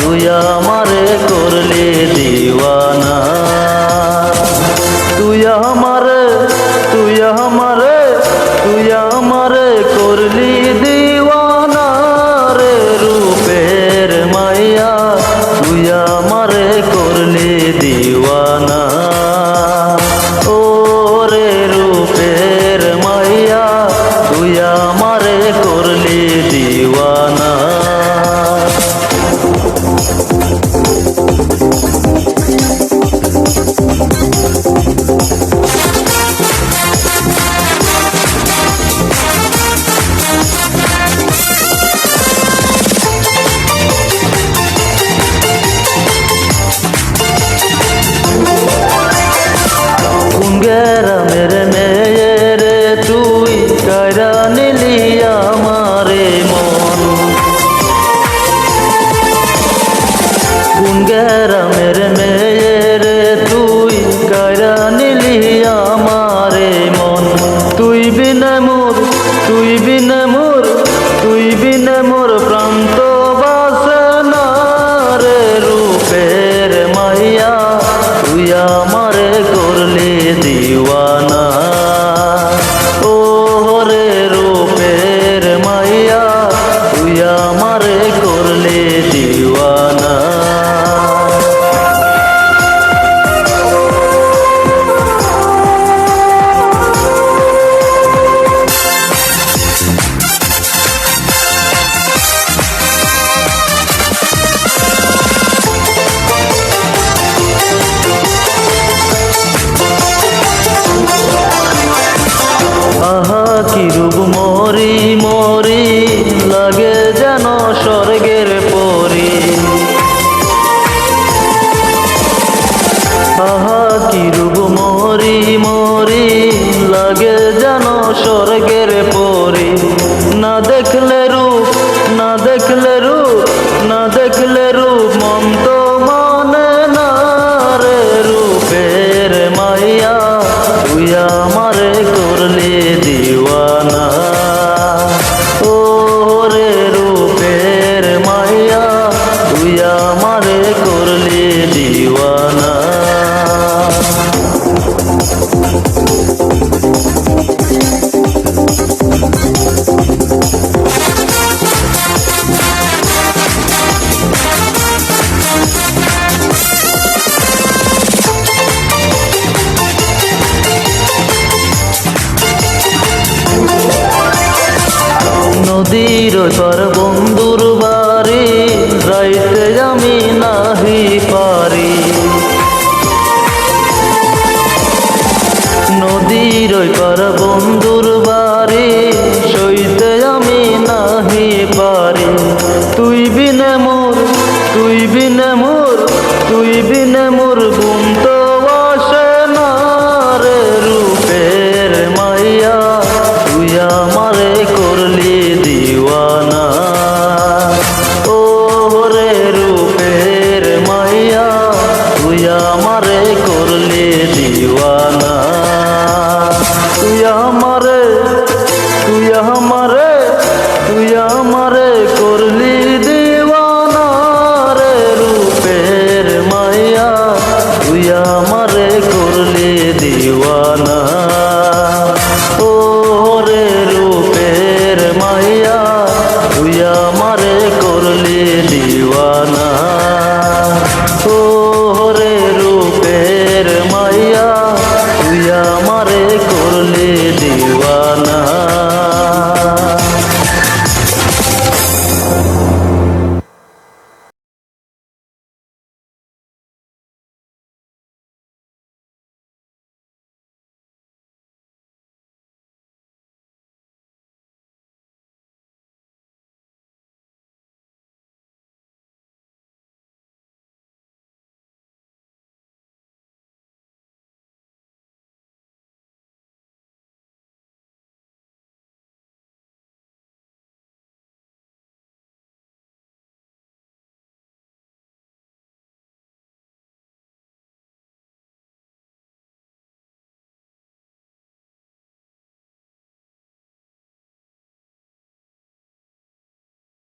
তুই আমারে করলি লাগে যেন স্বর্গের পরে। আহা কিরূপ মরি মরি লাগে যেন স্বর্গের পরে। না দেখলে চিরতর বন্ধুর বারে যাইতে আমি নাহি পারি। নদীর কর বন্ধু তুই আমারে করলি